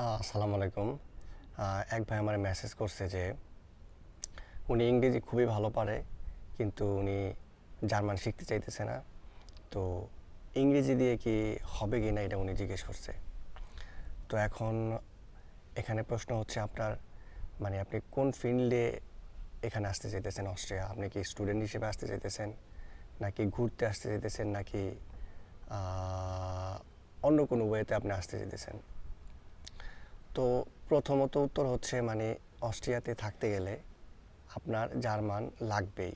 আসসালামু আলাইকুম। এক ভাই আমার মেসেজ করছে যে, উনি ইংরেজি খুবই ভালো পারে, কিন্তু উনি জার্মান শিখতে চাইতেছে না। তো ইংরেজি দিয়ে কি হবে কি না এটা উনি জিজ্ঞেস করছে। তো এখন এখানে প্রশ্ন হচ্ছে আপনার মানে আপনি কোন ফিল্ডে এখানে আসতে চাইতেছেন, অস্ট্রিয়া? আপনি কি স্টুডেন্ট হিসেবে আসতে চাইতেছেন, নাকি ঘুরতে আসতে চাইতেছেন, নাকি অন্য কোনো ওয়েতে আপনি আসতে চাইতেছেন? তো প্রথমত উত্তর হচ্ছে মানে অস্ট্রিয়াতে থাকতে গেলে আপনার জার্মান লাগবেই।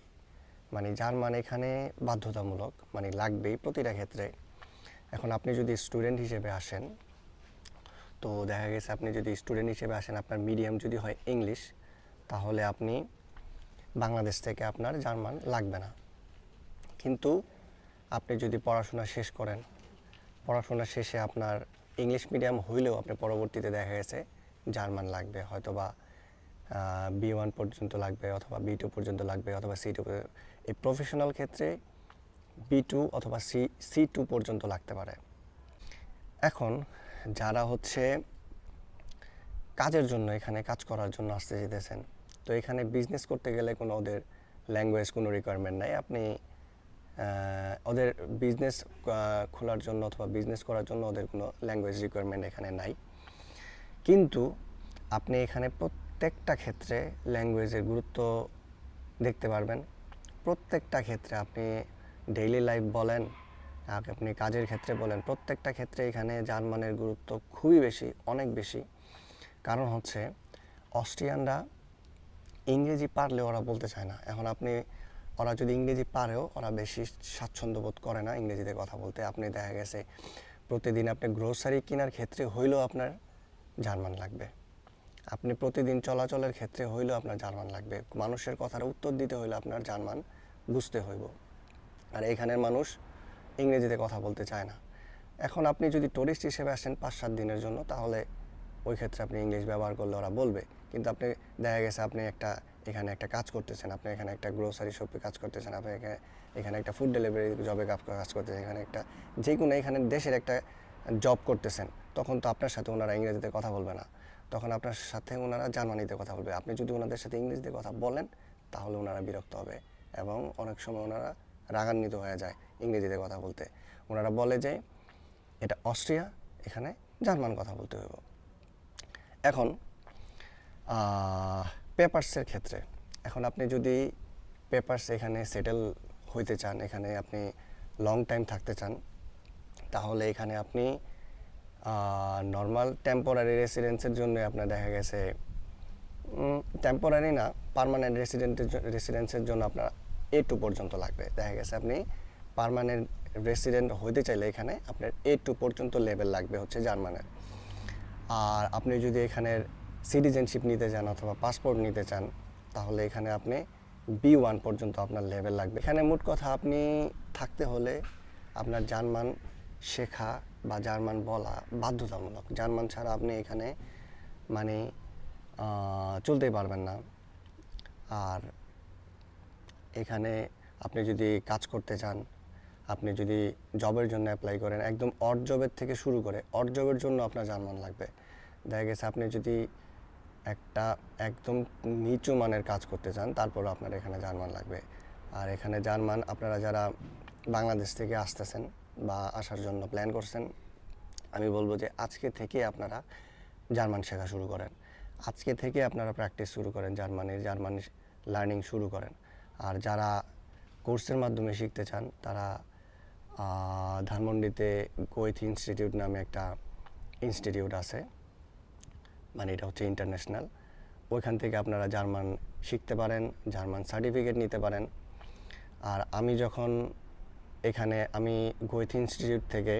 মানে জার্মান এখানে বাধ্যতামূলক মানে লাগবেই প্রতিটা ক্ষেত্রে। এখন আপনি যদি স্টুডেন্ট হিসেবে আসেন, তো দেখা গেছে আপনি যদি স্টুডেন্ট হিসেবে আসেন, আপনার মিডিয়াম যদি হয় ইংলিশ, তাহলে আপনি বাংলাদেশ থেকে আপনার জার্মান লাগবে না। কিন্তু আপনি যদি পড়াশোনা শেষ করেন, পড়াশোনা শেষে আপনার ইংলিশ মিডিয়াম হইলেও আপনি পরবর্তীতে দেখা গেছে জার্মান লাগবে হয়তো বা বি ওয়ান পর্যন্ত লাগবে অথবা বি টু পর্যন্ত লাগবে অথবা সি টু এই প্রফেশনাল ক্ষেত্রে বি টু অথবা সি সি টু পর্যন্ত লাগতে পারে। এখন যারা হচ্ছে কাজের জন্য এখানে কাজ করার জন্য আসতে যেতেছেন তো এখানে বিজনেস করতে গেলে কোনো ওদের ল্যাঙ্গুয়েজ কোনো রিকোয়ারমেন্ট নাই। আপনি ওদের বিজনেস খোলার জন্য অথবা বিজনেস করার জন্য ওদের কোনো ল্যাঙ্গুয়েজ রিকোয়ারমেন্ট এখানে নাই। কিন্তু আপনি এখানে প্রত্যেকটা ক্ষেত্রে ল্যাঙ্গুয়েজের গুরুত্ব দেখতে পারবেন। প্রত্যেকটা ক্ষেত্রে আপনি ডেইলি লাইফ বলেন আপনি কাজের ক্ষেত্রে বলেন, প্রত্যেকটা ক্ষেত্রে এখানে জার্মানের গুরুত্ব খুবই বেশি, অনেক বেশি। কারণ হচ্ছে, অস্ট্রিয়ানরা ইংরেজি পারলে ওরা বলতে চায় না। এখন আপনি ওরা যদি ইংরেজি পারেও, ওরা বেশি স্বাচ্ছন্দ্য বোধ করে না ইংরেজিতে কথা বলতে। আপনি দেখা গেছে, প্রতিদিন আপনি গ্রোসারি কেনার ক্ষেত্রে হইলেও আপনার জার্মান লাগবে। আপনি প্রতিদিন চলাচলের ক্ষেত্রে হইলেও আপনার জার্মান লাগবে। মানুষের কথার উত্তর দিতে হইলে আপনার জার্মান বুঝতে হইব। আর এখানের মানুষ ইংরেজিতে কথা বলতে চায় না। এখন আপনি যদি টুরিস্ট হিসেবে আসেন পাঁচ সাত দিনের জন্য, তাহলে ওই ক্ষেত্রে আপনি ইংলিশ ব্যবহার করলে ওরা বলবে। কিন্তু আপনি, দেখা গেছে আপনি একটা, এখানে একটা কাজ করতেছেন, আপনি এখানে একটা গ্রোসারি শপে কাজ করতেছেন, আপনি এখানে এখানে একটা ফুড ডেলিভারি জবে কাজ করতেছেন, এখানে একটা যে কোনো এখানে দেশের একটা জব করতেছেন, তখন তো আপনার সাথে ওনারা ইংরেজিতে কথা বলবে না। তখন আপনার সাথে ওনারা জার্মানিতে কথা বলবে। আপনি যদি ওনাদের সাথে ইংরেজিতে কথা বলেন, তাহলে ওনারা বিরক্ত হবে এবং অনেক সময় ওনারা রাগান্বিত হয়ে যায় ইংরেজিতে কথা বলতে। ওনারা বলে যে, এটা অস্ট্রিয়া, এখানে জার্মান কথা বলতে হইব। এখন পেপারসের ক্ষেত্রে, এখন আপনি যদি পেপারস এখানে সেটেল হইতে চান, এখানে আপনি লং টাইম থাকতে চান, তাহলে এখানে আপনি নর্মাল টেম্পোরারি রেসিডেন্সের জন্য আপনার দেখা গেছে টেম্পোরারি না পার্মানেন্ট রেসিডেন্টের রেসিডেন্সের জন্য আপনার এ টু পর্যন্ত লাগবে। দেখা গেছে আপনি পার্মানেন্ট রেসিডেন্ট হইতে চাইলে এখানে আপনার এ টু পর্যন্ত লেভেল লাগবে হচ্ছে জার্মানের। আর আপনি যদি এখানের সিটিজেনশিপ নিতে চান অথবা পাসপোর্ট নিতে চান, তাহলে এখানে আপনি বি ওয়ান পর্যন্ত আপনার লেভেল লাগবে। এখানে মোট কথা আপনি থাকতে হলে আপনার জার্মান শেখা বা জার্মান বলা বাধ্যতামূলক। জার্মান ছাড়া আপনি এখানে মানে চলতেই পারবেন না। আর এখানে আপনি যদি কাজ করতে চান আপনি যদি জবের জন্য অ্যাপ্লাই করেন, একদম অড জবের থেকে শুরু করে অড জবের জন্য আপনার জার্মান লাগবে। দেখা গেছে আপনি যদি একটা একদম নিচু মানের কাজ করতে চান, তারপরও আপনার এখানে জার্মান লাগবে। আর এখানে জার্মান, আপনারা যারা বাংলাদেশ থেকে আসতেছেন বা আসার জন্য প্ল্যান করছেন, আমি বলব যে আজকে থেকে আপনারা জার্মান শেখা শুরু করেন। আজকে থেকে আপনারা প্র্যাকটিস শুরু করেন জার্মানির, জার্মান লার্নিং শুরু করেন। আর যারা কোর্সের মাধ্যমে শিখতে চান, তারা ধানমন্ডিতে গোয়েথ ইনস্টিটিউট নামে একটা ইনস্টিটিউট আছে। মানে এটা হচ্ছে ইন্টারন্যাশনাল। ওইখান থেকে আপনারা জার্মান শিখতে পারেন, জার্মান সার্টিফিকেট নিতে পারেন। আর আমি যখন এখানে, আমি গোয়েথ ইনস্টিটিউট থেকে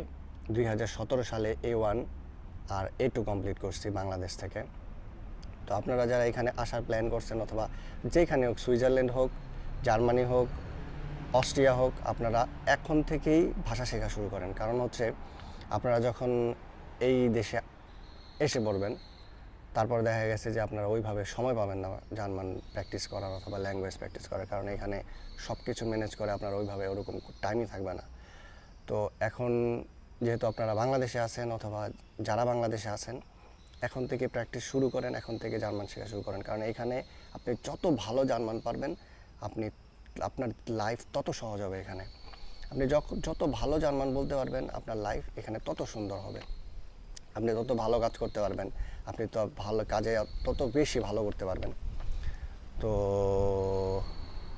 দুই হাজার সতেরো সালে এ ওয়ান আর এ টু কমপ্লিট করছি বাংলাদেশ থেকে। তো আপনারা যারা এখানে আসার প্ল্যান করছেন অথবা যেখানে হোক, সুইজারল্যান্ড হোক, জার্মানি হোক অস্ট্রিয়া হোক, আপনারা এখন থেকেই ভাষা শেখা শুরু করেন। কারণ হচ্ছে আপনারা যখন এই দেশে এসে পড়বেন, তারপর দেখা গেছে যে আপনারা ওইভাবে সময় পাবেন না জার্মান প্র্যাকটিস করার অথবা ল্যাঙ্গুয়েজ প্র্যাকটিস করার, কারণ এখানে সব কিছু ম্যানেজ করে আপনার ওইভাবে ওরকম টাইমই থাকবে না। তো এখন যেহেতু আপনারা বাংলাদেশে আছেন অথবা যারা বাংলাদেশে আছেন, এখন থেকে প্র্যাকটিস শুরু করেন, এখন থেকে জার্মান শেখা শুরু করেন। কারণ এখানে আপনি যত ভালো জার্মান পারবেন, আপনি আপনার লাইফ তত সহজ হবে এখানে। আপনি যত ভালো জার্মান বলতে পারবেন, আপনার লাইফ এখানে তত সুন্দর হবে। আপনি তত ভালো কাজ করতে পারবেন, আপনি তো ভালো কাজে তত বেশি ভালো করতে পারবেন। তো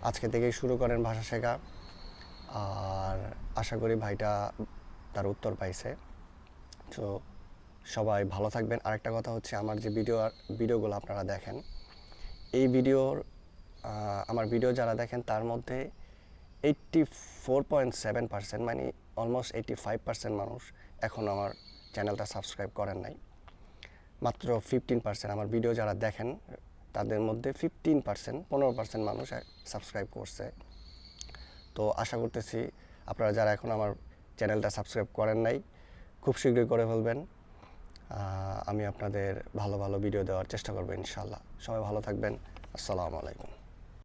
আজকে থেকেই শুরু করেন ভাষা শেখা। আর আশা করি ভাইটা তার উত্তর পাইছে। তো সবাই ভালো থাকবেন। আরেকটা কথা হচ্ছে, আমার যে ভিডিও ভিডিওগুলো আপনারা দেখেন, এই ভিডিওর আমার ভিডিও যারা দেখেন, তার মধ্যে eighty four point seven percent মানে অলমোস্ট এইট্টি ফাইভ পার্সেন্ট মানুষ এখন আমার চ্যানেলটা সাবস্ক্রাইব করেন নাই। মাত্র ফিফটিন পার্সেন্ট আমার ভিডিও যারা দেখেন, তাদের মধ্যে ফিফটিন পার্সেন্ট পনেরো পার্সেন্ট মানুষ সাবস্ক্রাইব করছে। তো আশা করতেছি আপনারা যারা এখন আমার চ্যানেলটা সাবস্ক্রাইব করেন নাই, খুব শীঘ্রই করে ফেলবেন। আমি আপনাদের ভালো ভালো ভিডিও দেওয়ার চেষ্টা করব ইনশাল্লাহ সবাই ভালো থাকবেন। আসসালামু আলাইকুম।